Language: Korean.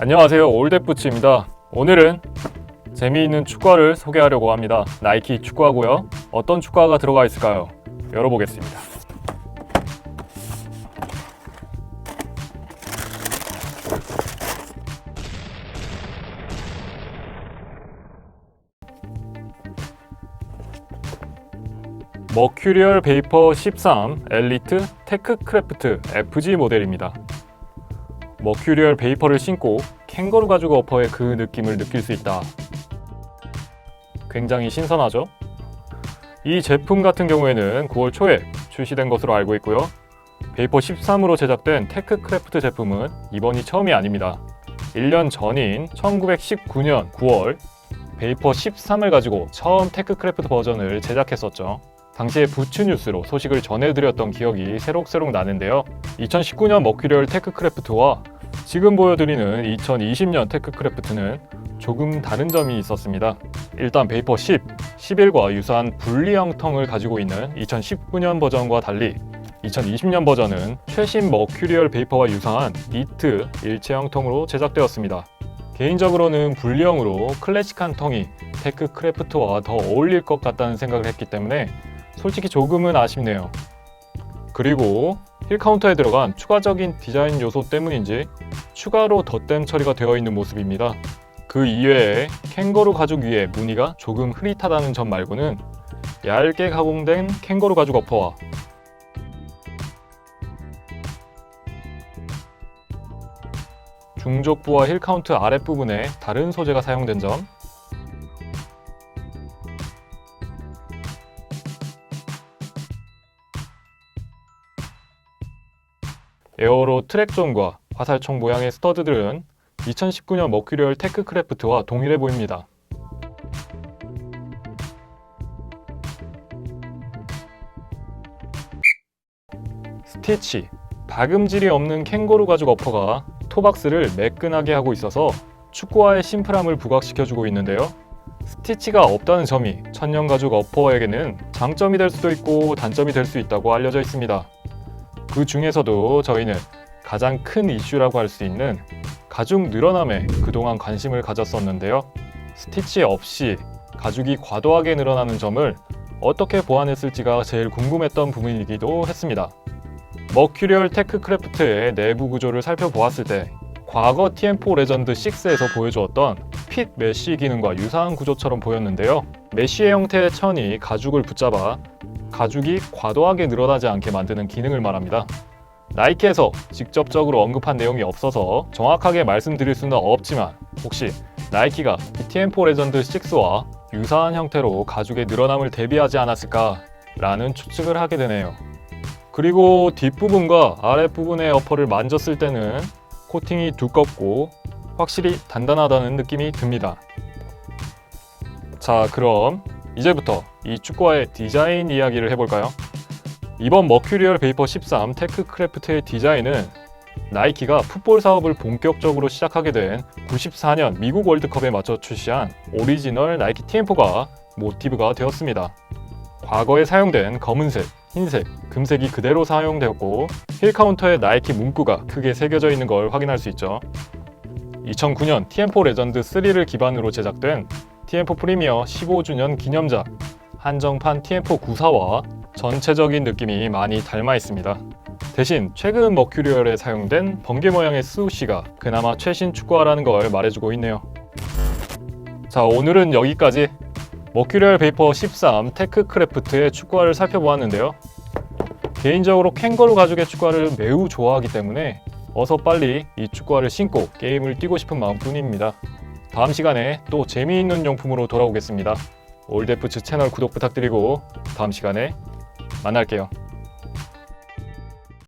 안녕하세요. 올댓부츠입니다. 오늘은 재미있는 축구화를 소개하려고 합니다. 나이키 축구화고요. 어떤 축구화가 들어가 있을까요? 열어보겠습니다. 머큐리얼 베이퍼 13 엘리트 테크 크래프트 FG 모델입니다 머큐리얼 베이퍼를 신고 캥거루 가죽 어퍼의 그 느낌을 느낄 수 있다. 굉장히 신선하죠? 이 제품 같은 경우에는 9월 초에 출시된 것으로 알고 있고요. 베이퍼 13으로 제작된 테크 크래프트 제품은 이번이 처음이 아닙니다. 1년 전인 1919년 9월 베이퍼 13을 가지고 처음 테크 크래프트 버전을 제작했었죠. 당시에 부츠 뉴스로 소식을 전해드렸던 기억이 새록새록 나는데요. 2019년 머큐리얼 테크 크래프트와 지금 보여드리는 2020년 테크크래프트는 조금 다른 점이 있었습니다. 일단 베이퍼 10, 11과 유사한 분리형 텅을 가지고 있는 2019년 버전과 달리 2020년 버전은 최신 머큐리얼 베이퍼와 유사한 니트 일체형 텅으로 제작되었습니다. 개인적으로는 분리형으로 클래식한 텅이 테크크래프트와 더 어울릴 것 같다는 생각을 했기 때문에 솔직히 조금은 아쉽네요. 그리고 힐 카운터에 들어간 추가적인 디자인 요소 때문인지 추가로 덧댐 처리가 되어 있는 모습입니다. 그 이외에 캥거루 가죽 위에 무늬가 조금 흐릿하다는 점 말고는 얇게 가공된 캥거루 가죽 어퍼와 중족부와 힐 카운트 아랫부분에 다른 소재가 사용된 점 에어로 트랙존과 화살총 모양의 스터드들은 2019년 머큐리얼 테크크래프트와 동일해 보입니다. 스티치 박음질이 없는 캥거루 가죽 어퍼가 토박스를 매끈하게 하고 있어서 축구화의 심플함을 부각시켜주고 있는데요. 스티치가 없다는 점이 천연 가죽 어퍼에게는 장점이 될 수도 있고 단점이 될 수 있다고 알려져 있습니다. 그 중에서도 저희는 가장 큰 이슈라고 할 수 있는 가죽 늘어남에 그동안 관심을 가졌었는데요. 스티치 없이 가죽이 과도하게 늘어나는 점을 어떻게 보완했을지가 제일 궁금했던 부분이기도 했습니다. 머큐리얼 테크크래프트의 내부 구조를 살펴보았을 때 과거 TM4 레전드 6에서 보여주었던 핏 메쉬 기능과 유사한 구조처럼 보였는데요. 메쉬의 형태의 천이 가죽을 붙잡아 가죽이 과도하게 늘어나지 않게 만드는 기능을 말합니다. 나이키에서 직접적으로 언급한 내용이 없어서 정확하게 말씀드릴 수는 없지만 혹시 나이키가 TM4 레전드 6와 유사한 형태로 가죽의 늘어남을 대비하지 않았을까 라는 추측을 하게 되네요. 그리고 뒷부분과 아랫부분의 어퍼를 만졌을 때는 코팅이 두껍고 확실히 단단하다는 느낌이 듭니다. 자, 그럼 이제부터 이 축구화의 디자인 이야기를 해볼까요? 이번 머큐리얼 베이퍼 13 테크크래프트의 디자인은 나이키가 풋볼 사업을 본격적으로 시작하게 된 94년 미국 월드컵에 맞춰 출시한 오리지널 나이키 TM4가 모티브가 되었습니다. 과거에 사용된 검은색, 흰색, 금색이 그대로 사용되었고 힐 카운터에 나이키 문구가 크게 새겨져 있는 걸 확인할 수 있죠. 2009년 TM4 레전드 3를 기반으로 제작된 TM4 프리미어 15주년 기념작 한정판 TM4 94와 전체적인 느낌이 많이 닮아 있습니다. 대신 최근 머큐리얼에 사용된 번개 모양의 스우시가 그나마 최신 축구화라는 걸 말해주고 있네요. 자 오늘은 여기까지 머큐리얼 베이퍼 13 테크크래프트의 축구화를 살펴보았는데요. 개인적으로 캥거루 가죽의 축구화를 매우 좋아하기 때문에 어서 빨리 이 축구화를 신고 게임을 뛰고 싶은 마음뿐입니다. 다음 시간에 또 재미있는 용품으로 돌아오겠습니다. 올데프츠 채널 구독 부탁드리고 다음 시간에 만날게요.